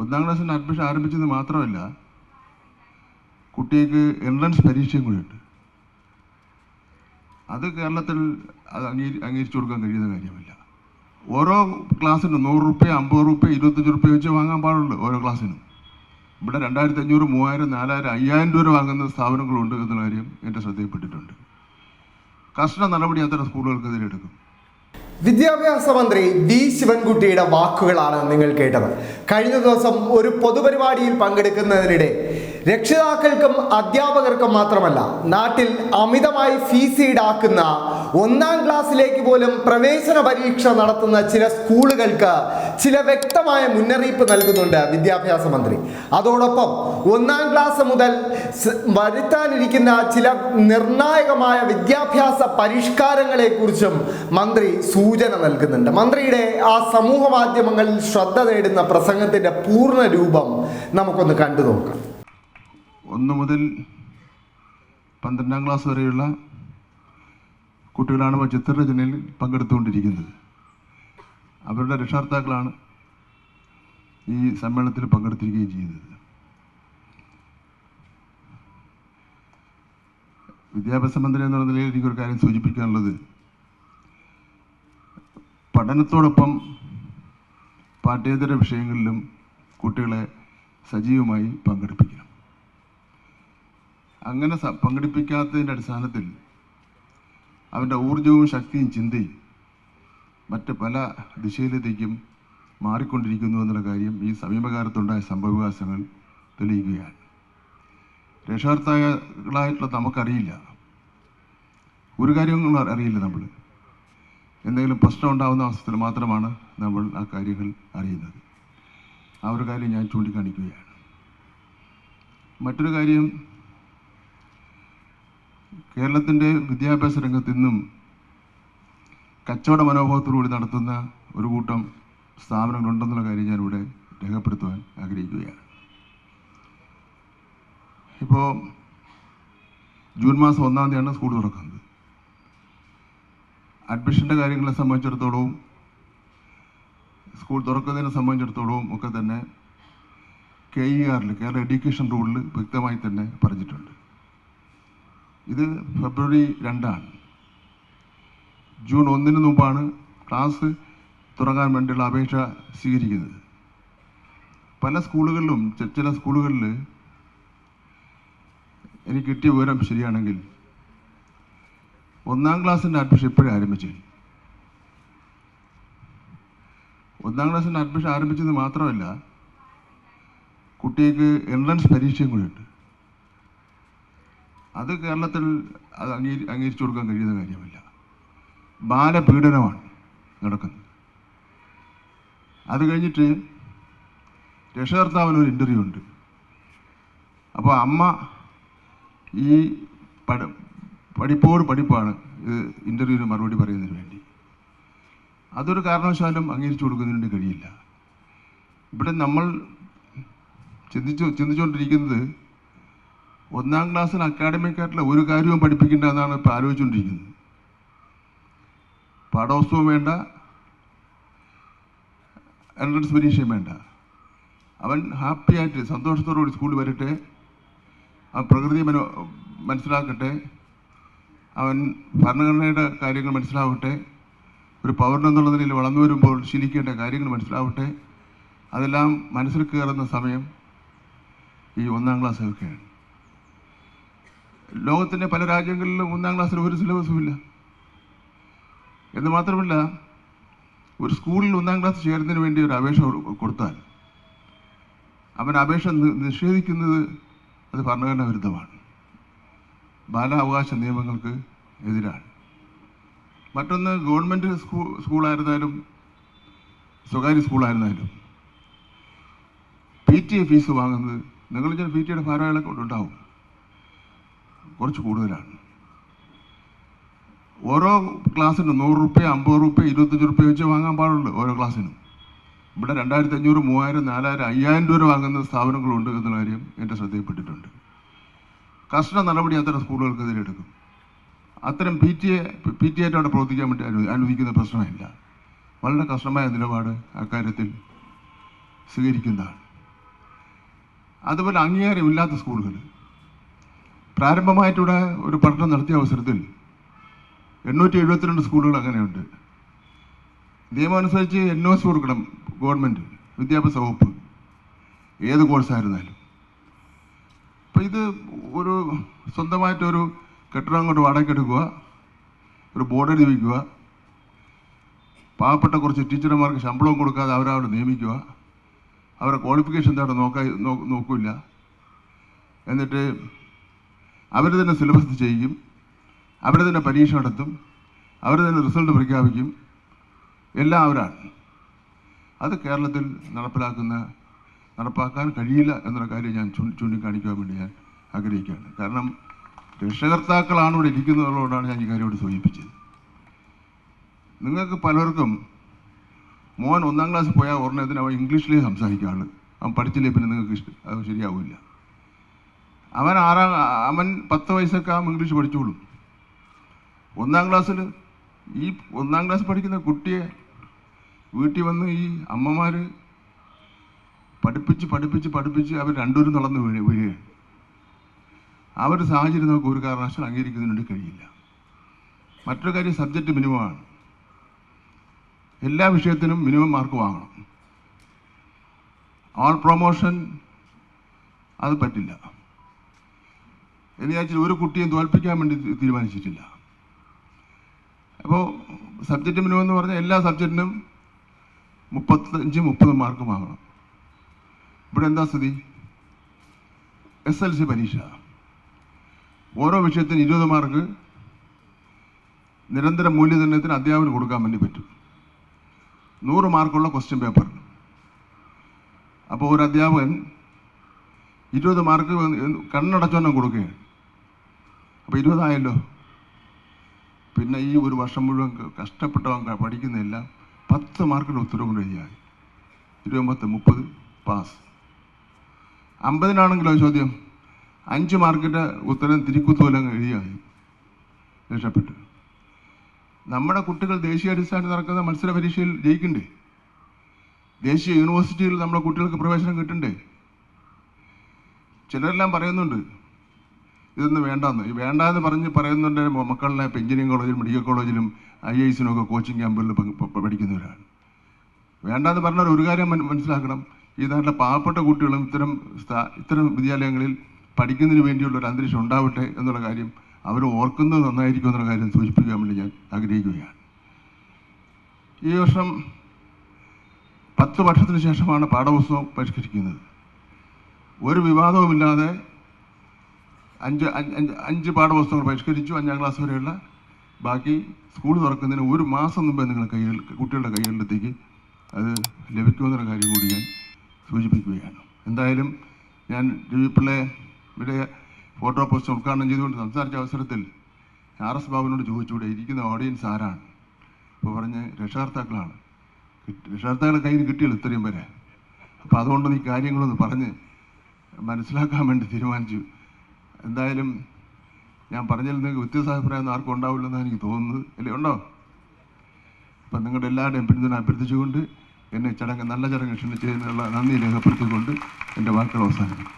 ഒന്നാം ക്ലാസ്സിന് അഡ്മിഷൻ ആരംഭിച്ചത് മാത്രമല്ല കുട്ടിക്ക് എൻട്രൻസ് പരീക്ഷയും കൂടിയുണ്ട് അത് കേരളത്തിൽ അത് അംഗീകരി അംഗീകരിച്ചു കൊടുക്കാൻ കഴിയുന്ന കാര്യമല്ല. ഓരോ ക്ലാസ്സിനും നൂറ് റുപ്യ അമ്പത് റുപ്യ ഇരുപത്തഞ്ച് റുപ്യ വെച്ച് വാങ്ങാൻ പാടുള്ളൂ ഓരോ ക്ലാസ്സിനും. ഇവിടെ രണ്ടായിരത്തി അഞ്ഞൂറ് മൂവായിരം നാലായിരം അയ്യായിരം രൂപ വാങ്ങുന്ന സ്ഥാപനങ്ങളുണ്ട് എന്നുള്ള കാര്യം എന്റെ ശ്രദ്ധയിൽപ്പെട്ടിട്ടുണ്ട്. കർശന നടപടി അത്തരം സ്കൂളുകൾക്കെതിരെ എടുക്കും. വിദ്യാഭ്യാസ മന്ത്രി വി ശിവൻകുട്ടിയുടെ വാക്കുകളാണ് നിങ്ങൾ കേട്ടത്. കഴിഞ്ഞ ദിവസം ഒരു പൊതുപരിപാടിയിൽ പങ്കെടുക്കുന്നതിനിടെ രക്ഷിതാക്കൾക്കും അധ്യാപകർക്കും മാത്രമല്ല നാട്ടിൽ അമിതമായി ഫീസ് ഈടാക്കുന്ന ഒന്നാം ക്ലാസ്സിലേക്ക് പോലും പ്രവേശന പരീക്ഷ നടത്തുന്ന ചില സ്കൂളുകൾക്ക് ചില വ്യക്തമായ മുന്നറിയിപ്പ് നൽകുന്നുണ്ട് വിദ്യാഭ്യാസ മന്ത്രി. അതോടൊപ്പം ഒന്നാം ക്ലാസ് മുതൽ വരുത്താനിരിക്കുന്ന ചില നിർണായകമായ വിദ്യാഭ്യാസ പരിഷ്കാരങ്ങളെ കുറിച്ചും മന്ത്രി സൂചന നൽകുന്നുണ്ട്. മന്ത്രിയുടെ ആ സമൂഹ മാധ്യമങ്ങളിൽ ശ്രദ്ധ നേടുന്ന പ്രസംഗത്തിന്റെ പൂർണ രൂപം നമുക്കൊന്ന് കണ്ടു നോക്കാം. ഒന്ന് മുതൽ പന്ത്രണ്ടാം ക്ലാസ് വരെയുള്ള കുട്ടികളാണ് ചിത്രരചനയിൽ പങ്കെടുത്തുകൊണ്ടിരിക്കുന്നത്. അവരുടെ രക്ഷാർത്ഥാക്കളാണ് ഈ സമ്മേളനത്തിൽ പങ്കെടുത്തിരിക്കുകയും ചെയ്യുന്നത്. വിദ്യാഭ്യാസ മന്ത്രി എന്നുള്ള നിലയിൽ എനിക്കൊരു കാര്യം സൂചിപ്പിക്കാനുള്ളത്. പഠനത്തോടൊപ്പം പാഠ്യേതര വിഷയങ്ങളിലും കുട്ടികളെ സജീവമായി പങ്കെടുപ്പിക്കണം. അങ്ങനെ പങ്കെടുപ്പിക്കാത്തതിന്റെ അടിസ്ഥാനത്തിൽ അവന്റെ ഊർജവും ശക്തിയും ചിന്തയും മറ്റ് പല ദിശയിലേക്കും മാറിക്കൊണ്ടിരിക്കുന്നു എന്നുള്ള കാര്യം ഈ സമീപകാലത്തുണ്ടായ സംഭവവികാസങ്ങൾ തെളിയിക്കുകയാണ്. രക്ഷാർത്ഥകളായിട്ടുള്ള നമുക്കറിയില്ല. ഒരു കാര്യങ്ങളും അറി- അറിയില്ല നമ്മൾ. എന്തെങ്കിലും പ്രശ്നം ഉണ്ടാകുന്ന അവസ്ഥയിൽ മാത്രമാണ് നമ്മൾ ആ കാര്യങ്ങൾ അറിയുന്നത്. ആ ഒരു കാര്യം ഞാൻ ചൂണ്ടിക്കാണിക്കുകയാണ്. മറ്റൊരു കാര്യം കേരളത്തിന്റെ വിദ്യാഭ്യാസ രംഗത്ത് ഇന്നും കച്ചവട മനോഭാവത്തോടുകൂടി നടത്തുന്ന ഒരു കൂട്ടം സ്ഥാപനങ്ങളുണ്ടെന്നുള്ള കാര്യം ഞാനിവിടെ രേഖപ്പെടുത്തുവാൻ ആഗ്രഹിക്കുകയാണ്. ഇപ്പോൾ ജൂൺ മാസം ഒന്നാം തീയതിയാണ് സ്കൂൾ തുറക്കുന്നത്. അഡ്മിഷന്റെ കാര്യങ്ങളെ സംബന്ധിച്ചിടത്തോളവും സ്കൂൾ തുറക്കുന്നതിനെ സംബന്ധിച്ചിടത്തോളവും ഒക്കെ തന്നെ കെ ഇ ആറിൽ കേരള എഡ്യൂക്കേഷൻ റൂളിൽ വ്യക്തമായി തന്നെ പറഞ്ഞിട്ടുണ്ട്. ഇത് ഫെബ്രുവരി രണ്ടാണ്. ജൂൺ ഒന്നിന് മുമ്പാണ് ക്ലാസ് തുടങ്ങാൻ വേണ്ടിയുള്ള അപേക്ഷ സ്വീകരിക്കുന്നത്. പല സ്കൂളുകളിലും ചില സ്കൂളുകളിൽ എനിക്ക് കിട്ടിയ വിവരം ശരിയാണെങ്കിൽ ഒന്നാം ക്ലാസ്സിന്റെ അഡ്മിഷൻ ഇപ്പോഴേ ആരംഭിച്ചു. ഒന്നാം ക്ലാസ്സിന്റെ അഡ്മിഷൻ ആരംഭിച്ചത് മാത്രമല്ല കുട്ടികൾക്ക് എൻട്രൻസ് പരീക്ഷയും കൂടിയുണ്ട് അത് കേരളത്തിൽ അത് അംഗീ അംഗീകരിച്ചു കൊടുക്കാൻ കഴിയുന്ന കാര്യമല്ല. ബാലപീഡനമാണ് നടക്കുന്നത്. അത് കഴിഞ്ഞിട്ട് രക്ഷകർത്താവിന് ഒരു ഇന്റർവ്യൂ ഉണ്ട്. അപ്പോൾ അമ്മ ഈ പഠ പഠിപ്പോട് പഠിപ്പാണ് ഇന്റർവ്യൂവിന് മറുപടി പറയുന്നതിന് വേണ്ടി. അതൊരു കാരണവശാലും അംഗീകരിച്ചു കൊടുക്കുന്നതിന് വേണ്ടി കഴിയില്ല. ഇവിടെ നമ്മൾ ചിന്തിച്ചു ചിന്തിച്ചുകൊണ്ടിരിക്കുന്നത് ഒന്നാം ക്ലാസ്സിൽ അക്കാഡമിക് ആയിട്ടുള്ള ഒരു കാര്യവും പഠിപ്പിക്കേണ്ട എന്നാണ് ഇപ്പോൾ ആലോചിച്ചുകൊണ്ടിരിക്കുന്നത്. പാഠപുസ്തകവും വേണ്ട എൻട്രൻസ് പരീക്ഷയും വേണ്ട. അവൻ ഹാപ്പി ആയിട്ട് സന്തോഷത്തോടുകൂടി സ്കൂളിൽ വരട്ടെ അവൻ പ്രകൃതി മനോ മനസ്സിലാക്കട്ടെ അവൻ ഭരണഘടനയുടെ കാര്യങ്ങൾ മനസ്സിലാവട്ടെ ഒരു പൗരൻ എന്നുള്ള നിലയിൽ വളർന്നു വരുമ്പോൾ ശീലിക്കേണ്ട കാര്യങ്ങൾ മനസ്സിലാവട്ടെ അതെല്ലാം മനസ്സിൽ കയറുന്ന സമയം ഈ ഒന്നാം ക്ലാസ്സൊക്കെയാണ് ലോകത്തിന്റെ പല രാജ്യങ്ങളിലും ഒന്നാം ക്ലാസ്സിൽ ഒരു സിലബസും ഇല്ല എന്ന് മാത്രമല്ല ഒരു സ്കൂളിൽ ഒന്നാം ക്ലാസ് ചേരുന്നതിന് വേണ്ടി ഒരു അപേക്ഷ കൊടു- കൊടുത്താൽ അവൻ അപേക്ഷ നിഷേധിക്കുന്നത് അത് ഭരണഘടനാ വിരുദ്ധമാണ് ബാലാവകാശ നിയമങ്ങൾക്ക് എതിരാണ്. മറ്റൊന്ന് ഗവൺമെന്റ് സ്കൂ സ്കൂളായിരുന്നാലും സ്വകാര്യ സ്കൂളായിരുന്നാലും പി ടി എ ഫീസ് വാങ്ങുന്നത് നിങ്ങൾ ചില പി ടി എയുടെ ഭാരവാഹികളൊക്കെ ഉണ്ടാവും. കുറച്ച് കൂടുതലാണ്. ഓരോ ക്ലാസ്സിനും നൂറ് റുപ്യ അമ്പത് റുപ്യ ഇരുപത്തഞ്ച് റുപ്യ വെച്ച് വാങ്ങാൻ പാടുള്ളൂ ഓരോ ക്ലാസ്സിനും. ഇവിടെ രണ്ടായിരത്തി അഞ്ഞൂറ് മൂവായിരം നാലായിരം അയ്യായിരം രൂപ വാങ്ങുന്ന സ്ഥാപനങ്ങളുണ്ട് എന്നുള്ള കാര്യം എന്റെ ശ്രദ്ധയിൽപ്പെട്ടിട്ടുണ്ട്. കർശന നടപടി അത്തരം സ്കൂളുകൾക്കെതിരെ എടുക്കും. അത്തരം P T A P T ആയിട്ട് അവിടെ പ്രവർത്തിക്കാൻ വേണ്ടി അനു അനുവദിക്കുന്ന പ്രശ്നമില്ല. വളരെ കർശനമായ നിലപാട് അക്കാര്യത്തിൽ സ്വീകരിക്കുന്നതാണ്. അതുപോലെ അംഗീകാരമില്ലാത്ത സ്കൂളുകൾ. പ്രാരംഭമായിട്ടിവിടെ ഒരു പഠനം നടത്തിയ അവസരത്തിൽ എണ്ണൂറ്റി എഴുപത്തിരണ്ട് സ്കൂളുകൾ അങ്ങനെയുണ്ട്. നിയമമനുസരിച്ച് എൻ ഒ സി കൊടുക്കണം ഗവൺമെന്റ് വിദ്യാഭ്യാസ വകുപ്പ്. ഏത് കോഴ്സായിരുന്നാലും. അപ്പോൾ ഇത് ഒരു സ്വന്തമായിട്ടൊരു കെട്ടിടം കൊണ്ട് വാടകയ്ക്ക് എടുക്കുക ഒരു ബോർഡ് എഴുതി വയ്ക്കുക പാവപ്പെട്ട കുറച്ച് ടീച്ചർമാർക്ക് ശമ്പളവും കൊടുക്കാതെ അവരവിടെ നിയമിക്കുക അവരുടെ ക്വാളിഫിക്കേഷൻ എന്താണ് നോക്കാ നോക്കില്ല നോക്കൂല. എന്നിട്ട് അവർ തന്നെ സിലബസ് ചെയ്യും അവർ തന്നെ പരീക്ഷ നടത്തും അവർ തന്നെ റിസൾട്ട് പ്രഖ്യാപിക്കും. എല്ലാം അവരാണ്. അത് കേരളത്തിൽ നടപ്പിലാക്കുന്ന നടപ്പാക്കാൻ കഴിയില്ല എന്നുള്ള കാര്യം ഞാൻ ചൂണ്ടിക്കാണിക്കാൻ വേണ്ടി ഞാൻ ആഗ്രഹിക്കുകയാണ്. കാരണം രക്ഷകർത്താക്കളാണ് ഇവിടെ ഇരിക്കുന്നതുകൊണ്ടാണ് ഞാൻ ഈ കാര്യം സൂചിപ്പിച്ചത്. നിങ്ങൾക്ക് പലർക്കും മോൻ ഒന്നാം ക്ലാസ്സിൽ പോയാൽ ഒരെണ്ണത്തിന് അവൻ ഇംഗ്ലീഷിലേ സംസാരിക്കാൾ അവൻ പഠിച്ചില്ലേ പിന്നെ നിങ്ങൾക്ക് ഇഷ്ടം അത് ശരിയാവില്ല. അവൻ ആറാം അവൻ പത്ത് വയസ്സൊക്കെ ആകുമ്പോൾ ഇംഗ്ലീഷ് പഠിച്ചോളും. ഒന്നാം ക്ലാസ്സിൽ ഈ ഒന്നാം ക്ലാസ് പഠിക്കുന്ന കുട്ടിയെ വീട്ടിൽ വന്ന് ഈ അമ്മമാർ പഠിപ്പിച്ച് പഠിപ്പിച്ച് പഠിപ്പിച്ച് അവർ രണ്ടുപേരും നടന്ന് വീഴ വീഴുകയാണ് ആ ഒരു സാഹചര്യം നമുക്ക് ഒരു കാരണവശാലും അംഗീകരിക്കുന്നതിന് കഴിയില്ല. മറ്റൊരു കാര്യം സബ്ജക്റ്റ് മിനിമമാണ് എല്ലാ വിഷയത്തിനും മിനിമം മാർക്ക് വാങ്ങണം. ഓൺ പ്രൊമോഷൻ അത് പറ്റില്ല. എന്ന് വിചാരിച്ചാൽ ഒരു കുട്ടിയും തോൽപ്പിക്കാൻ വേണ്ടി തീരുമാനിച്ചിട്ടില്ല. അപ്പോൾ സബ്ജക്റ്റ് മിനിമം എന്ന് പറഞ്ഞാൽ എല്ലാ സബ്ജക്റ്റിനും മുപ്പത്തഞ്ച് മുപ്പത് മാർക്കുമാകണം ഇവിടെ എന്താ സ്ഥിതി? എസ് എൽ സി പരീക്ഷ. ഓരോ വിഷയത്തിന് ഇരുപത് മാർക്ക് നിരന്തര മൂല്യനിർണയത്തിന് അധ്യാപനം കൊടുക്കാൻ വേണ്ടി പറ്റും. നൂറ് മാർക്കുള്ള ക്വസ്റ്റ്യൻ പേപ്പർ അപ്പോൾ ഒരു അധ്യാപകൻ ഇരുപത് മാർക്ക് കണ്ണടച്ചോണം കൊടുക്കുകയാണ്. അപ്പോൾ ഇരുപതായല്ലോ. പിന്നെ ഈ ഒരു വർഷം മുഴുവൻ കഷ്ടപ്പെട്ടവൻ പഠിക്കുന്നില്ല. പത്ത് മാർക്കിന് ഉത്തരവ് കൊണ്ട് എഴുതിയാൽ ഇരുപത്തൊമ്പത് പത്ത് മുപ്പത് പാസ് അമ്പതിനാണെങ്കിലോ ചോദ്യം? അഞ്ച് മാർക്കിന്റെ ഉത്തരം തിരിക്കുത്തോലം എഴുതിയാൽ രക്ഷപ്പെട്ടു. നമ്മുടെ കുട്ടികൾ ദേശീയ അടിസ്ഥാനത്തിൽ നടക്കുന്ന മത്സര പരീക്ഷയിൽ ജയിക്കണ്ടേ? ദേശീയ യൂണിവേഴ്സിറ്റിയിൽ നമ്മുടെ കുട്ടികൾക്ക് പ്രവേശനം കിട്ടണ്ടേ? ചിലരെല്ലാം പറയുന്നുണ്ട് ഇതൊന്നും വേണ്ടെന്ന്. ഈ വേണ്ടാന്ന് പറഞ്ഞ് പറയുന്നുണ്ട് മക്കളിനെ എഞ്ചിനീയറിംഗ് കോളേജിലും മെഡിക്കൽ കോളേജിലും ഐ ഐസിനും ഒക്കെ കോച്ചിങ് ക്യാമ്പുകളിൽ പഠിക്കുന്നവരാണ്. വേണ്ടാന്ന് പറഞ്ഞാൽ ഒരു കാര്യം മനസ്സിലാക്കണം. ഈ നാട്ടിലെ പാവപ്പെട്ട കുട്ടികളും ഇത്തരം ഇത്തരം വിദ്യാലയങ്ങളിൽ പഠിക്കുന്നതിന് വേണ്ടിയുള്ള ഒരു അന്തരീക്ഷം ഉണ്ടാവട്ടെ എന്നുള്ള കാര്യം അവർ ഓർക്കുന്നത് നന്നായിരിക്കും എന്നുള്ള കാര്യം സൂചിപ്പിക്കാൻ വേണ്ടി ഞാൻ ആഗ്രഹിക്കുകയാണ്. ഈ വർഷം പത്ത് വർഷത്തിന് ശേഷമാണ് പാഠപുസ്തകം പരിഷ്കരിക്കുന്നത്. ഒരു വിവാദവുമില്ലാതെ അഞ്ച് അഞ്ച് അഞ്ച് പാഠപുസ്തകങ്ങൾ പരിഷ്കരിച്ചു അഞ്ചാം ക്ലാസ് വരെയുള്ള. ബാക്കി സ്കൂൾ തുറക്കുന്നതിന് ഒരു മാസം മുമ്പേ നിങ്ങളുടെ കൈകൾ കുട്ടികളുടെ കൈകളിലെത്തേക്ക് അത് ലഭിക്കുമെന്നുള്ള കാര്യം കൂടി ഞാൻ സൂചിപ്പിക്കുകയാണ്. എന്തായാലും ഞാൻ രവിപിള്ളയെ ഇവിടെ ഫോട്ടോ പോസ്റ്റ് ഉദ്ഘാടനം ചെയ്തുകൊണ്ട് സംസാരിച്ച അവസരത്തിൽ ആർ എസ് ബാബുവിനോട് ചോദിച്ചുകൂടെ ഇരിക്കുന്ന ഓഡിയൻസ് ആരാണ്? അപ്പോൾ പറഞ്ഞ് രക്ഷകർത്താക്കളാണ്. കിട്ടി- രക്ഷകർത്താക്കളെ കയ്യിൽ കിട്ടിയല്ലോ ഇത്രയും വരെ അപ്പോൾ അതുകൊണ്ട് ഈ കാര്യങ്ങളൊന്ന് പറഞ്ഞ് മനസ്സിലാക്കാൻ വേണ്ടി തീരുമാനിച്ചു. എന്തായാലും ഞാൻ പറഞ്ഞതിൽ നിങ്ങൾക്ക് വ്യത്യസ്ത അഭിപ്രായം ആർക്കും ഉണ്ടാവില്ലെന്നാണ് എനിക്ക് തോന്നുന്നത്. അല്ലേ? ഉണ്ടോ? അപ്പം നിങ്ങളുടെ എല്ലാവരുടെയും പിന്തുണ അഭ്യർത്ഥിച്ചുകൊണ്ട് എന്നെ ചടങ്ങ് നല്ല ചടങ്ങ് ക്ഷണിച്ചതിനുള്ള നന്ദി രേഖപ്പെടുത്തിക്കൊണ്ട് എന്റെ വാക്കുകൾ അവസാനിക്കും